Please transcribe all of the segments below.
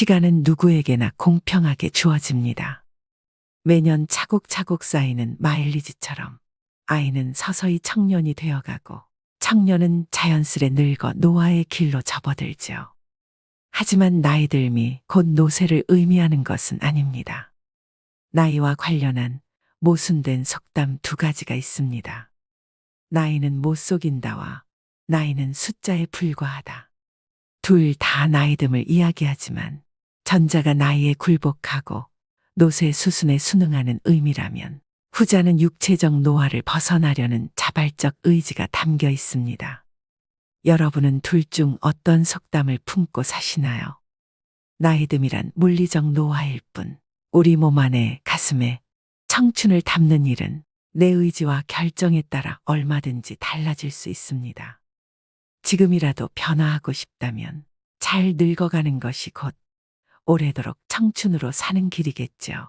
시간은 누구에게나 공평하게 주어집니다. 매년 차곡차곡 쌓이는 마일리지처럼 아이는 서서히 청년이 되어가고 청년은 자연스레 늙어 노화의 길로 접어들죠. 하지만 나이 들미 곧 노쇠를 의미하는 것은 아닙니다. 나이와 관련한 모순된 속담 두 가지가 있습니다. 나이는 못 속인다와 나이는 숫자에 불과하다. 둘 다 나이듦을 이야기하지만 전자가 나이에 굴복하고 노쇠 수순에 순응하는 의미라면 후자는 육체적 노화를 벗어나려는 자발적 의지가 담겨 있습니다. 여러분은 둘 중 어떤 속담을 품고 사시나요? 나이듦이란 물리적 노화일 뿐 우리 몸 안에 가슴에 청춘을 담는 일은 내 의지와 결정에 따라 얼마든지 달라질 수 있습니다. 지금이라도 변화하고 싶다면 잘 늙어가는 것이 곧 오래도록 청춘으로 사는 길이겠죠.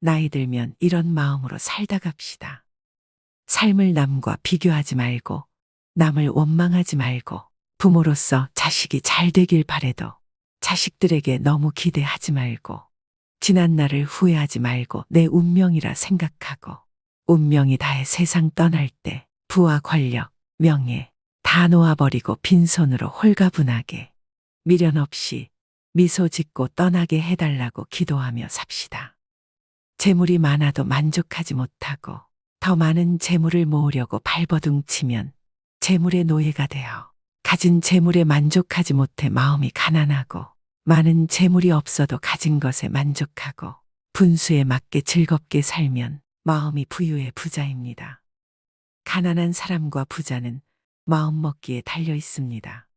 나이 들면 이런 마음으로 살다 갑시다. 삶을 남과 비교하지 말고 남을 원망하지 말고 부모로서 자식이 잘 되길 바래도 자식들에게 너무 기대하지 말고 지난 날을 후회하지 말고 내 운명이라 생각하고 운명이 다해 세상 떠날 때 부와 권력, 명예 다 놓아버리고 빈손으로 홀가분하게 미련 없이 미소 짓고 떠나게 해달라고 기도하며 삽시다. 재물이 많아도 만족하지 못하고 더 많은 재물을 모으려고 발버둥 치면 재물의 노예가 되어 가진 재물에 만족하지 못해 마음이 가난하고 많은 재물이 없어도 가진 것에 만족하고 분수에 맞게 즐겁게 살면 마음이 부유의 부자입니다. 가난한 사람과 부자는 마음 먹기에 달려 있습니다.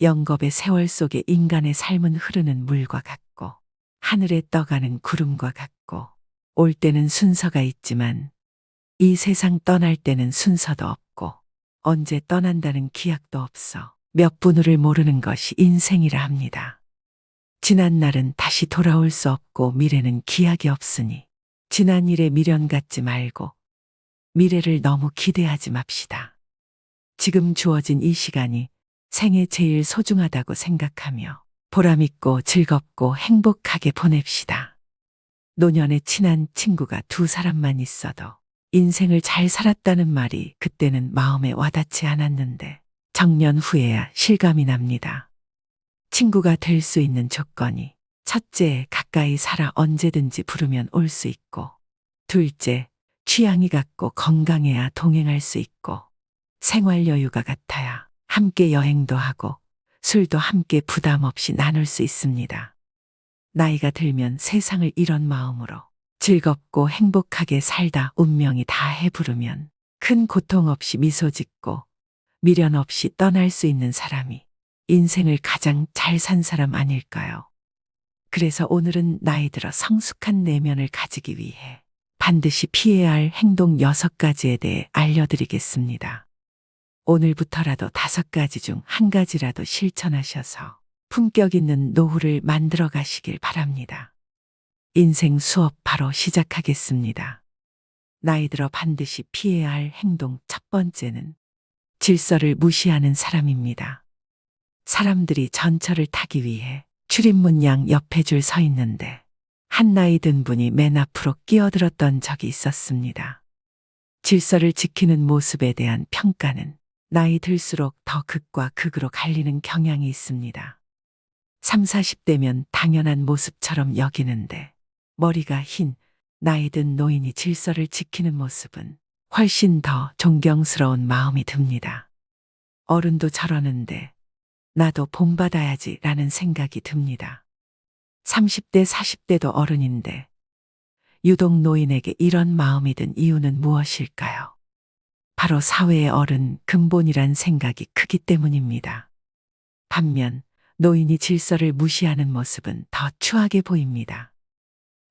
영겁의 세월 속에 인간의 삶은 흐르는 물과 같고 하늘에 떠가는 구름과 같고 올 때는 순서가 있지만 이 세상 떠날 때는 순서도 없고 언제 떠난다는 기약도 없어 몇 분을을 모르는 것이 인생이라 합니다. 지난 날은 다시 돌아올 수 없고 미래는 기약이 없으니 지난 일에 미련 갖지 말고 미래를 너무 기대하지 맙시다. 지금 주어진 이 시간이 생애 제일 소중하다고 생각하며 보람있고 즐겁고 행복하게 보냅시다. 노년에 친한 친구가 두 사람만 있어도 인생을 잘 살았다는 말이 그때는 마음에 와닿지 않았는데 정년 후에야 실감이 납니다. 친구가 될 수 있는 조건이 첫째, 가까이 살아 언제든지 부르면 올 수 있고 둘째, 취향이 같고 건강해야 동행할 수 있고 생활 여유가 같아야 함께 여행도 하고 술도 함께 부담 없이 나눌 수 있습니다. 나이가 들면 세상을 이런 마음으로 즐겁고 행복하게 살다 운명이 다 해부르면 큰 고통 없이 미소 짓고 미련 없이 떠날 수 있는 사람이 인생을 가장 잘 산 사람 아닐까요? 그래서 오늘은 나이 들어 성숙한 내면을 가지기 위해 반드시 피해야 할 행동 6가지에 대해 알려드리겠습니다. 오늘부터라도 다섯 가지 중 한 가지라도 실천하셔서 품격 있는 노후를 만들어 가시길 바랍니다. 인생 수업 바로 시작하겠습니다. 나이 들어 반드시 피해야 할 행동 첫 번째는 질서를 무시하는 사람입니다. 사람들이 전철을 타기 위해 출입문 양 옆에 줄 서 있는데 한 나이 든 분이 맨 앞으로 끼어들었던 적이 있었습니다. 질서를 지키는 모습에 대한 평가는 나이 들수록 더 극과 극으로 갈리는 경향이 있습니다. 3, 40대면 당연한 모습처럼 여기는데 머리가 흰 나이 든 노인이 질서를 지키는 모습은 훨씬 더 존경스러운 마음이 듭니다. 어른도 저러는데 나도 본받아야지 라는 생각이 듭니다. 30대, 40대도 어른인데 유독 노인에게 이런 마음이 든 이유는 무엇일까요? 바로 사회의 어른 근본이란 생각이 크기 때문입니다. 반면 노인이 질서를 무시하는 모습은 더 추하게 보입니다.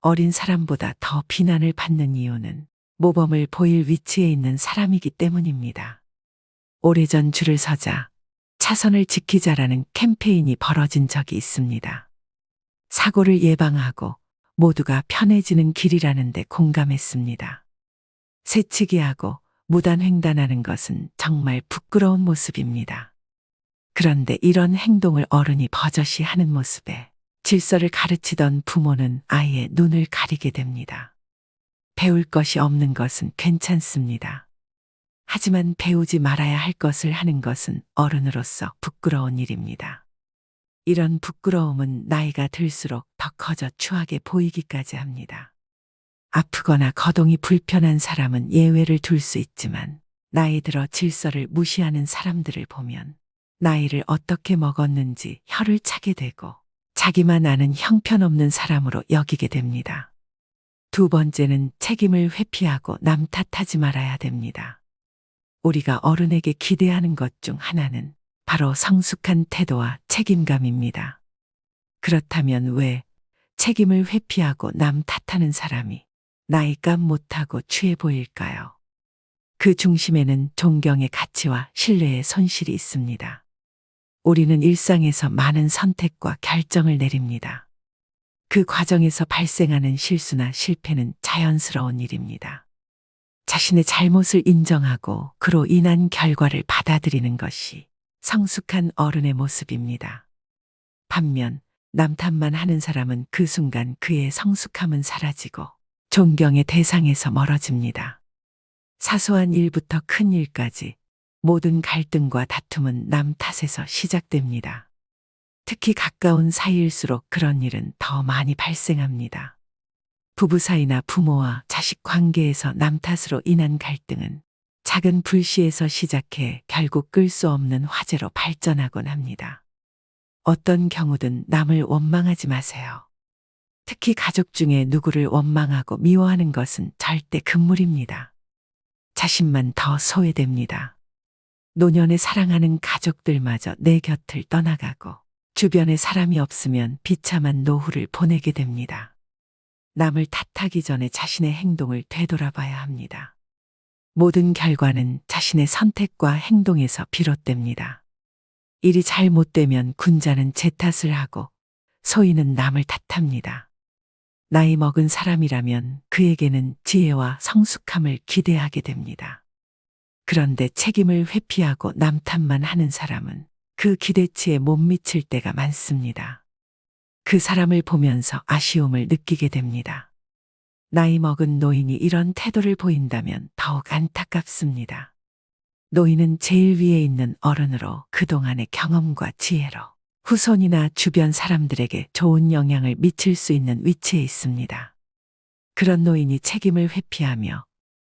어린 사람보다 더 비난을 받는 이유는 모범을 보일 위치에 있는 사람이기 때문입니다. 오래전 줄을 서자 차선을 지키자라는 캠페인이 벌어진 적이 있습니다. 사고를 예방하고 모두가 편해지는 길이라는데 공감했습니다. 새치기하고 무단횡단하는 것은 정말 부끄러운 모습입니다. 그런데 이런 행동을 어른이 버젓이 하는 모습에 질서를 가르치던 부모는 아이의 눈을 가리게 됩니다. 배울 것이 없는 것은 괜찮습니다. 하지만 배우지 말아야 할 것을 하는 것은 어른으로서 부끄러운 일입니다. 이런 부끄러움은 나이가 들수록 더 커져 추하게 보이기까지 합니다. 아프거나 거동이 불편한 사람은 예외를 둘 수 있지만 나이 들어 질서를 무시하는 사람들을 보면 나이를 어떻게 먹었는지 혀를 차게 되고 자기만 아는 형편없는 사람으로 여기게 됩니다. 두 번째는 책임을 회피하고 남 탓하지 말아야 됩니다. 우리가 어른에게 기대하는 것 중 하나는 바로 성숙한 태도와 책임감입니다. 그렇다면 왜 책임을 회피하고 남 탓하는 사람이 나이값 못하고 취해 보일까요? 그 중심에는 존경의 가치와 신뢰의 손실이 있습니다. 우리는 일상에서 많은 선택과 결정을 내립니다. 그 과정에서 발생하는 실수나 실패는 자연스러운 일입니다. 자신의 잘못을 인정하고 그로 인한 결과를 받아들이는 것이 성숙한 어른의 모습입니다. 반면 남 탓만 하는 사람은 그 순간 그의 성숙함은 사라지고 존경의 대상에서 멀어집니다. 사소한 일부터 큰 일까지 모든 갈등과 다툼은 남 탓에서 시작됩니다. 특히 가까운 사이일수록 그런 일은 더 많이 발생합니다. 부부 사이나 부모와 자식 관계에서 남 탓으로 인한 갈등은 작은 불씨에서 시작해 결국 끌 수 없는 화재로 발전하곤 합니다. 어떤 경우든 남을 원망하지 마세요. 특히 가족 중에 누구를 원망하고 미워하는 것은 절대 금물입니다. 자신만 더 소외됩니다. 노년에 사랑하는 가족들마저 내 곁을 떠나가고 주변에 사람이 없으면 비참한 노후를 보내게 됩니다. 남을 탓하기 전에 자신의 행동을 되돌아봐야 합니다. 모든 결과는 자신의 선택과 행동에서 비롯됩니다. 일이 잘못되면 군자는 제 탓을 하고 소인은 남을 탓합니다. 나이 먹은 사람이라면 그에게는 지혜와 성숙함을 기대하게 됩니다. 그런데 책임을 회피하고 남 탓만 하는 사람은 그 기대치에 못 미칠 때가 많습니다. 그 사람을 보면서 아쉬움을 느끼게 됩니다. 나이 먹은 노인이 이런 태도를 보인다면 더욱 안타깝습니다. 노인은 제일 위에 있는 어른으로 그동안의 경험과 지혜로 후손이나 주변 사람들에게 좋은 영향을 미칠 수 있는 위치에 있습니다. 그런 노인이 책임을 회피하며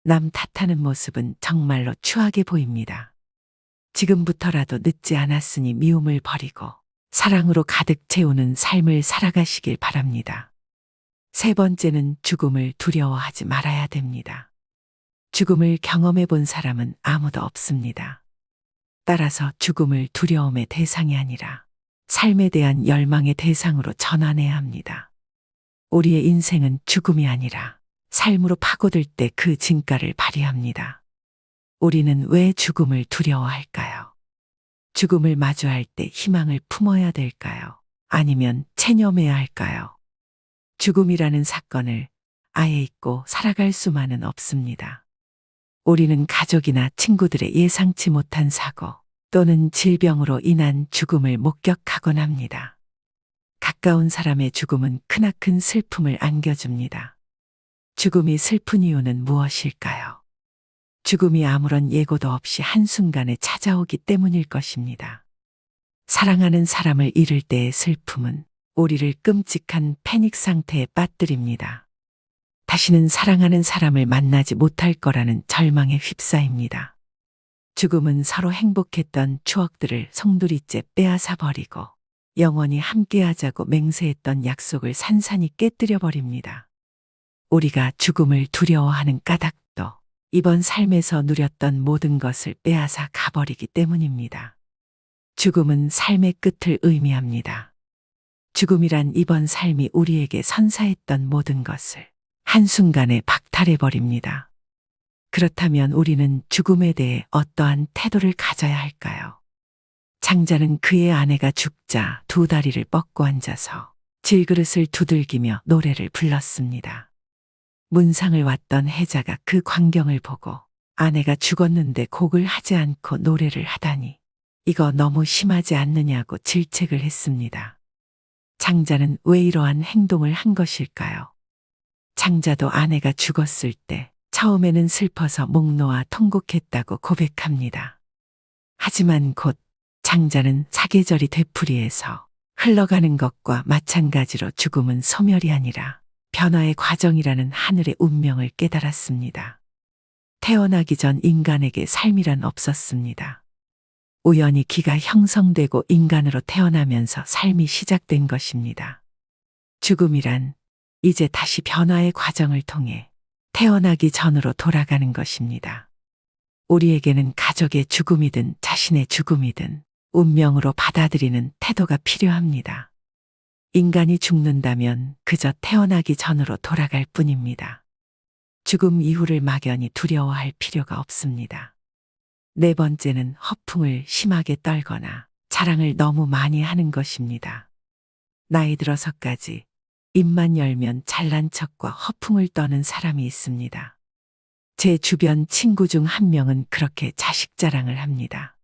남 탓하는 모습은 정말로 추하게 보입니다. 지금부터라도 늦지 않았으니 미움을 버리고 사랑으로 가득 채우는 삶을 살아가시길 바랍니다. 세 번째는 죽음을 두려워하지 말아야 됩니다. 죽음을 경험해 본 사람은 아무도 없습니다. 따라서 죽음을 두려움의 대상이 아니라 삶에 대한 열망의 대상으로 전환해야 합니다. 우리의 인생은 죽음이 아니라 삶으로 파고들 때 그 진가를 발휘합니다. 우리는 왜 죽음을 두려워할까요? 죽음을 마주할 때 희망을 품어야 될까요? 아니면 체념해야 할까요? 죽음이라는 사건을 아예 잊고 살아갈 수만은 없습니다. 우리는 가족이나 친구들의 예상치 못한 사고 또는 질병으로 인한 죽음을 목격하곤 합니다. 가까운 사람의 죽음은 크나큰 슬픔을 안겨줍니다. 죽음이 슬픈 이유는 무엇일까요? 죽음이 아무런 예고도 없이 한순간에 찾아오기 때문일 것입니다. 사랑하는 사람을 잃을 때의 슬픔은 우리를 끔찍한 패닉 상태에 빠뜨립니다. 다시는 사랑하는 사람을 만나지 못할 거라는 절망에 휩싸입니다. 죽음은 서로 행복했던 추억들을 송두리째 빼앗아 버리고 영원히 함께하자고 맹세했던 약속을 산산이 깨뜨려 버립니다. 우리가 죽음을 두려워하는 까닭도 이번 삶에서 누렸던 모든 것을 빼앗아 가버리기 때문입니다. 죽음은 삶의 끝을 의미합니다. 죽음이란 이번 삶이 우리에게 선사했던 모든 것을 한순간에 박탈해버립니다. 그렇다면 우리는 죽음에 대해 어떠한 태도를 가져야 할까요? 장자는 그의 아내가 죽자 두 다리를 뻗고 앉아서 질그릇을 두들기며 노래를 불렀습니다. 문상을 왔던 해자가 그 광경을 보고 아내가 죽었는데 곡을 하지 않고 노래를 하다니 이거 너무 심하지 않느냐고 질책을 했습니다. 장자는 왜 이러한 행동을 한 것일까요? 장자도 아내가 죽었을 때 처음에는 슬퍼서 목 놓아 통곡했다고 고백합니다. 하지만 곧 장자는 사계절이 되풀이해서 흘러가는 것과 마찬가지로 죽음은 소멸이 아니라 변화의 과정이라는 하늘의 운명을 깨달았습니다. 태어나기 전 인간에게 삶이란 없었습니다. 우연히 기가 형성되고 인간으로 태어나면서 삶이 시작된 것입니다. 죽음이란 이제 다시 변화의 과정을 통해 태어나기 전으로 돌아가는 것입니다. 우리에게는 가족의 죽음이든 자신의 죽음이든 운명으로 받아들이는 태도가 필요합니다. 인간이 죽는다면 그저 태어나기 전으로 돌아갈 뿐입니다. 죽음 이후를 막연히 두려워할 필요가 없습니다. 네 번째는 허풍을 심하게 떨거나 자랑을 너무 많이 하는 것입니다. 나이 들어서까지 입만 열면 잘난 척과 허풍을 떠는 사람이 있습니다. 제 주변 친구 중 한 명은 그렇게 자식 자랑을 합니다.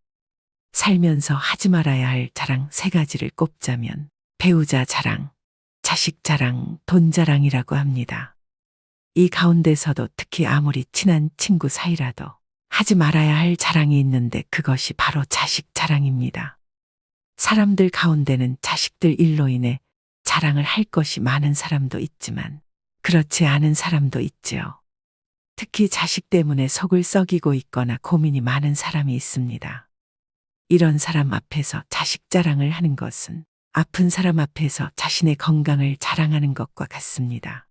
살면서 하지 말아야 할 자랑 세 가지를 꼽자면 배우자 자랑, 자식 자랑, 돈 자랑이라고 합니다. 이 가운데서도 특히 아무리 친한 친구 사이라도 하지 말아야 할 자랑이 있는데 그것이 바로 자식 자랑입니다. 사람들 가운데는 자식들 일로 인해 자랑을 할 것이 많은 사람도 있지만 그렇지 않은 사람도 있지요. 특히 자식 때문에 속을 썩이고 있거나 고민이 많은 사람이 있습니다. 이런 사람 앞에서 자식 자랑을 하는 것은 아픈 사람 앞에서 자신의 건강을 자랑하는 것과 같습니다.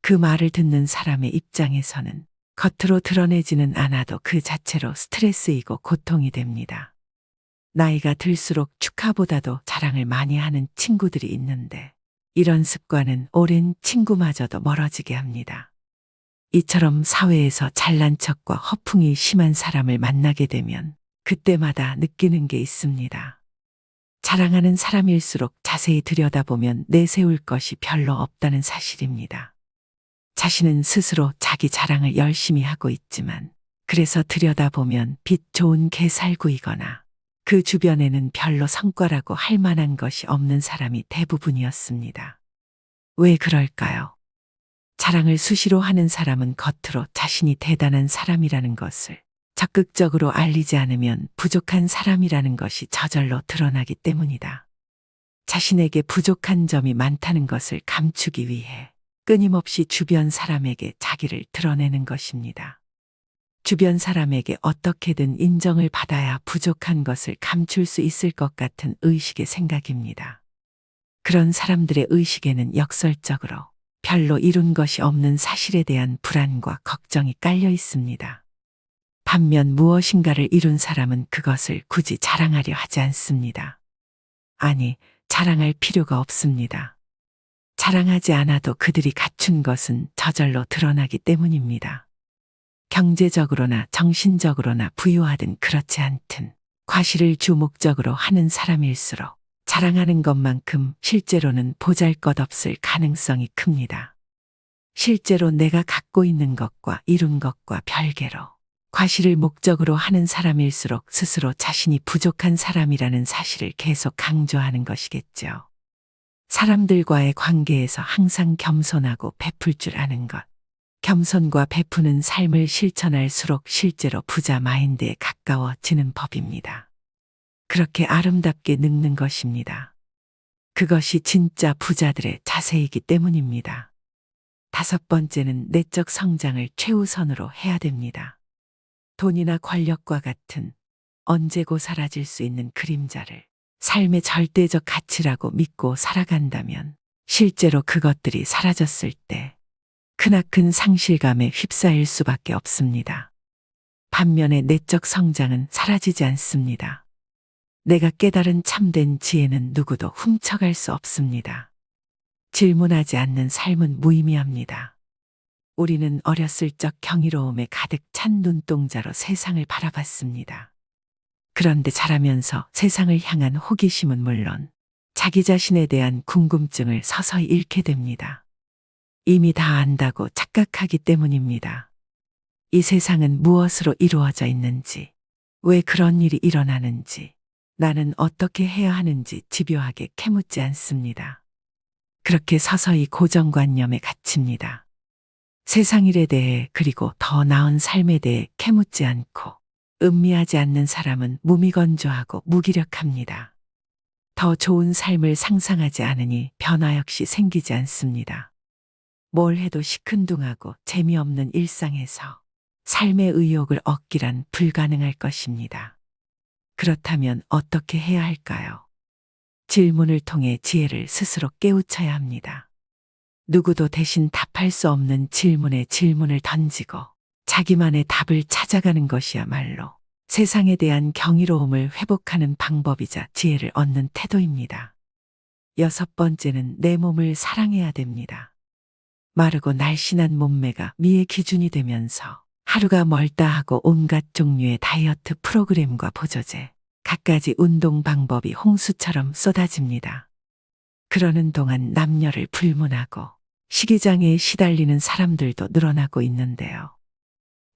그 말을 듣는 사람의 입장에서는 겉으로 드러내지는 않아도 그 자체로 스트레스이고 고통이 됩니다. 나이가 들수록 축하보다도 자랑을 많이 하는 친구들이 있는데 이런 습관은 오랜 친구마저도 멀어지게 합니다. 이처럼 사회에서 잘난 척과 허풍이 심한 사람을 만나게 되면 그때마다 느끼는 게 있습니다. 자랑하는 사람일수록 자세히 들여다보면 내세울 것이 별로 없다는 사실입니다. 자신은 스스로 자기 자랑을 열심히 하고 있지만 그래서 들여다보면 빛 좋은 개살구이거나 그 주변에는 별로 성과라고 할 만한 것이 없는 사람이 대부분이었습니다. 왜 그럴까요? 자랑을 수시로 하는 사람은 겉으로 자신이 대단한 사람이라는 것을 적극적으로 알리지 않으면 부족한 사람이라는 것이 저절로 드러나기 때문이다. 자신에게 부족한 점이 많다는 것을 감추기 위해 끊임없이 주변 사람에게 자기를 드러내는 것입니다. 주변 사람에게 어떻게든 인정을 받아야 부족한 것을 감출 수 있을 것 같은 의식의 생각입니다. 그런 사람들의 의식에는 역설적으로 별로 이룬 것이 없는 사실에 대한 불안과 걱정이 깔려 있습니다. 반면 무엇인가를 이룬 사람은 그것을 굳이 자랑하려 하지 않습니다. 아니, 자랑할 필요가 없습니다. 자랑하지 않아도 그들이 갖춘 것은 저절로 드러나기 때문입니다. 경제적으로나 정신적으로나 부유하든 그렇지 않든 과실을 주 목적으로 하는 사람일수록 자랑하는 것만큼 실제로는 보잘 것 없을 가능성이 큽니다. 실제로 내가 갖고 있는 것과 이룬 것과 별개로 과실을 목적으로 하는 사람일수록 스스로 자신이 부족한 사람이라는 사실을 계속 강조하는 것이겠죠. 사람들과의 관계에서 항상 겸손하고 베풀 줄 아는 것. 겸손과 베푸는 삶을 실천할수록 실제로 부자 마인드에 가까워지는 법입니다. 그렇게 아름답게 늙는 것입니다. 그것이 진짜 부자들의 자세이기 때문입니다. 다섯 번째는 내적 성장을 최우선으로 해야 됩니다. 돈이나 권력과 같은 언제고 사라질 수 있는 그림자를 삶의 절대적 가치라고 믿고 살아간다면 실제로 그것들이 사라졌을 때 크나큰 상실감에 휩싸일 수밖에 없습니다. 반면에 내적 성장은 사라지지 않습니다. 내가 깨달은 참된 지혜는 누구도 훔쳐갈 수 없습니다. 질문하지 않는 삶은 무의미합니다. 우리는 어렸을 적 경이로움에 가득 찬 눈동자로 세상을 바라봤습니다. 그런데 자라면서 세상을 향한 호기심은 물론 자기 자신에 대한 궁금증을 서서히 잃게 됩니다. 이미 다 안다고 착각하기 때문입니다. 이 세상은 무엇으로 이루어져 있는지, 왜 그런 일이 일어나는지, 나는 어떻게 해야 하는지 집요하게 캐묻지 않습니다. 그렇게 서서히 고정관념에 갇힙니다. 세상 일에 대해 그리고 더 나은 삶에 대해 캐묻지 않고 음미하지 않는 사람은 무미건조하고 무기력합니다. 더 좋은 삶을 상상하지 않으니 변화 역시 생기지 않습니다. 뭘 해도 시큰둥하고 재미없는 일상에서 삶의 의욕을 얻기란 불가능할 것입니다. 그렇다면 어떻게 해야 할까요? 질문을 통해 지혜를 스스로 깨우쳐야 합니다. 누구도 대신 답할 수 없는 질문에 질문을 던지고 자기만의 답을 찾아가는 것이야말로 세상에 대한 경이로움을 회복하는 방법이자 지혜를 얻는 태도입니다. 여섯 번째는 내 몸을 사랑해야 됩니다. 마르고 날씬한 몸매가 미의 기준이 되면서 하루가 멀다 하고 온갖 종류의 다이어트 프로그램과 보조제, 갖가지 운동 방법이 홍수처럼 쏟아집니다. 그러는 동안 남녀를 불문하고 식이장애에 시달리는 사람들도 늘어나고 있는데요.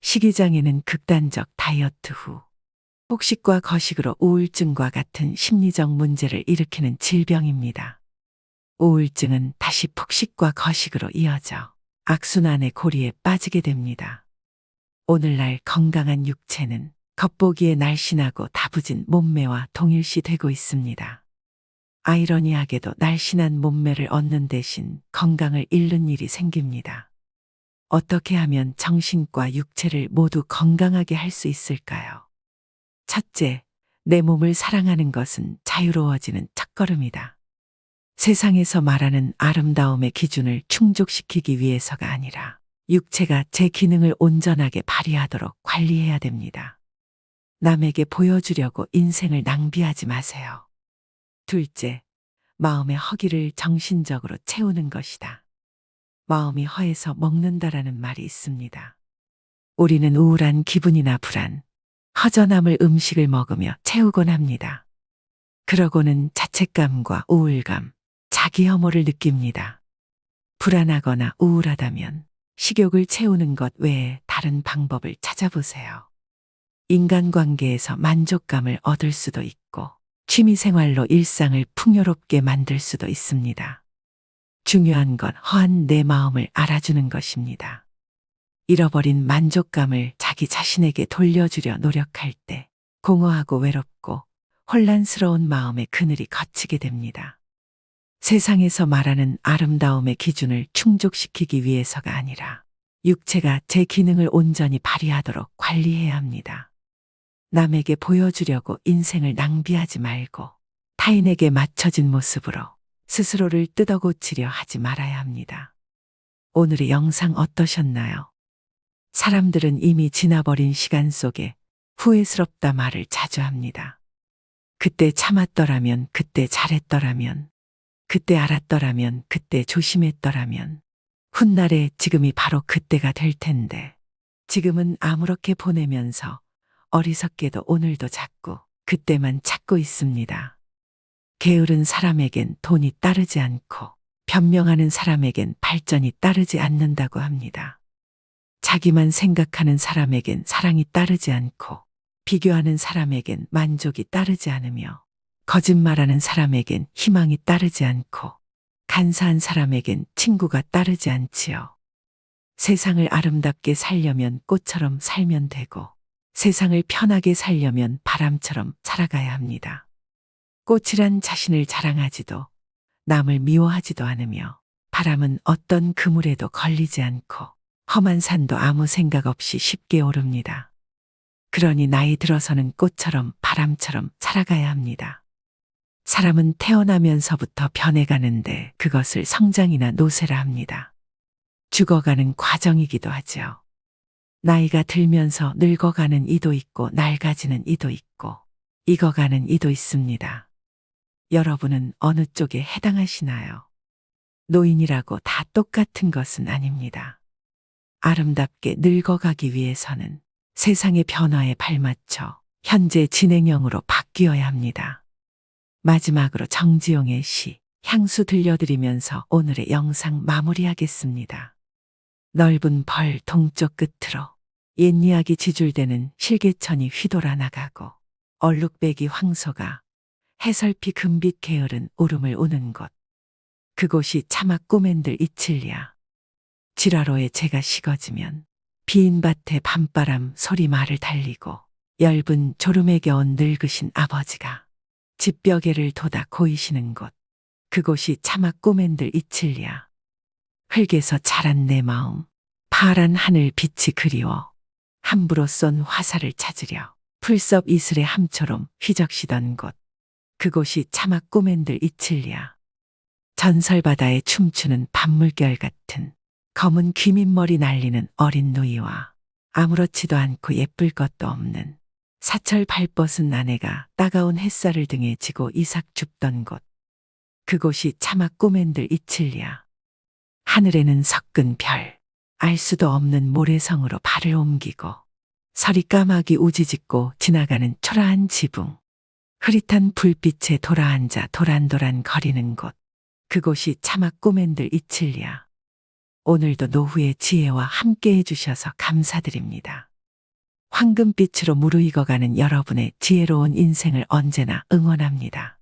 식이장애는 극단적 다이어트 후 폭식과 거식으로 우울증과 같은 심리적 문제를 일으키는 질병입니다. 우울증은 다시 폭식과 거식으로 이어져 악순환의 고리에 빠지게 됩니다. 오늘날 건강한 육체는 겉보기에 날씬하고 다부진 몸매와 동일시 되고 있습니다. 아이러니하게도 날씬한 몸매를 얻는 대신 건강을 잃는 일이 생깁니다. 어떻게 하면 정신과 육체를 모두 건강하게 할 수 있을까요? 첫째, 내 몸을 사랑하는 것은 자유로워지는 첫걸음이다. 세상에서 말하는 아름다움의 기준을 충족시키기 위해서가 아니라 육체가 제 기능을 온전하게 발휘하도록 관리해야 됩니다. 남에게 보여주려고 인생을 낭비하지 마세요. 둘째, 마음의 허기를 정신적으로 채우는 것이다. 마음이 허해서 먹는다라는 말이 있습니다. 우리는 우울한 기분이나 불안, 허전함을 음식을 먹으며 채우곤 합니다. 그러고는 자책감과 우울감, 자기 혐오를 느낍니다. 불안하거나 우울하다면 식욕을 채우는 것 외에 다른 방법을 찾아보세요. 인간관계에서 만족감을 얻을 수도 있고 취미생활로 일상을 풍요롭게 만들 수도 있습니다. 중요한 건 허한 내 마음을 알아주는 것입니다. 잃어버린 만족감을 자기 자신에게 돌려주려 노력할 때 공허하고 외롭고 혼란스러운 마음의 그늘이 걷히게 됩니다. 세상에서 말하는 아름다움의 기준을 충족시키기 위해서가 아니라 육체가 제 기능을 온전히 발휘하도록 관리해야 합니다. 남에게 보여주려고 인생을 낭비하지 말고 타인에게 맞춰진 모습으로 스스로를 뜯어고치려 하지 말아야 합니다. 오늘의 영상 어떠셨나요? 사람들은 이미 지나버린 시간 속에 후회스럽다 말을 자주 합니다. 그때 참았더라면, 그때 잘했더라면, 그때 알았더라면, 그때 조심했더라면, 훗날에 지금이 바로 그때가 될 텐데, 지금은 아무렇게 보내면서 어리석게도 오늘도 자꾸 그때만 찾고 있습니다. 게으른 사람에겐 돈이 따르지 않고 변명하는 사람에겐 발전이 따르지 않는다고 합니다. 자기만 생각하는 사람에겐 사랑이 따르지 않고 비교하는 사람에겐 만족이 따르지 않으며 거짓말하는 사람에겐 희망이 따르지 않고 간사한 사람에겐 친구가 따르지 않지요. 세상을 아름답게 살려면 꽃처럼 살면 되고 세상을 편하게 살려면 바람처럼 살아가야 합니다. 꽃이란 자신을 자랑하지도 남을 미워하지도 않으며 바람은 어떤 그물에도 걸리지 않고 험한 산도 아무 생각 없이 쉽게 오릅니다. 그러니 나이 들어서는 꽃처럼 바람처럼 살아가야 합니다. 사람은 태어나면서부터 변해가는데 그것을 성장이나 노쇠라 합니다. 죽어가는 과정이기도 하죠. 나이가 들면서 늙어가는 이도 있고 낡아지는 이도 있고 익어가는 이도 있습니다. 여러분은 어느 쪽에 해당하시나요? 노인이라고 다 똑같은 것은 아닙니다. 아름답게 늙어가기 위해서는 세상의 변화에 발맞춰 현재 진행형으로 바뀌어야 합니다. 마지막으로 정지용의 시 향수 들려드리면서 오늘의 영상 마무리하겠습니다. 넓은 벌 동쪽 끝으로 옛 이야기 지줄대는 실개천이 휘돌아 나가고 얼룩배기 황소가 해설피 금빛 게으른 울음을 우는 곳. 그곳이 차마 꼬맨들 이칠리야. 지라로에 제가 식어지면 빈 밭에 밤바람 소리 말을 달리고 엷은 졸음에 겨운 늙으신 아버지가 집벽에를 돋아 고이시는 곳. 그곳이 차마 꼬맨들 이칠리야. 흙에서 자란 내 마음, 파란 하늘 빛이 그리워 함부로 쏜 화살을 찾으려 풀섭 이슬의 함처럼 휘적시던 곳. 그곳이 차마 꼬맨들 이칠리야. 전설바다에 춤추는 밤물결 같은 검은 귀민머리 날리는 어린 누이와 아무렇지도 않고 예쁠 것도 없는 사철 발벗은 아내가 따가운 햇살을 등에 지고 이삭 줍던 곳. 그곳이 차마 꼬맨들 이칠리야. 하늘에는 섞은 별, 알 수도 없는 모래성으로 발을 옮기고 서리 까마귀 우지짓고 지나가는 초라한 지붕. 흐릿한 불빛에 돌아앉아 도란도란 거리는 곳. 그곳이 차마 꼬맨들 이칠리야. 오늘도 노후의 지혜와 함께 해주셔서 감사드립니다. 황금빛으로 무르익어가는 여러분의 지혜로운 인생을 언제나 응원합니다.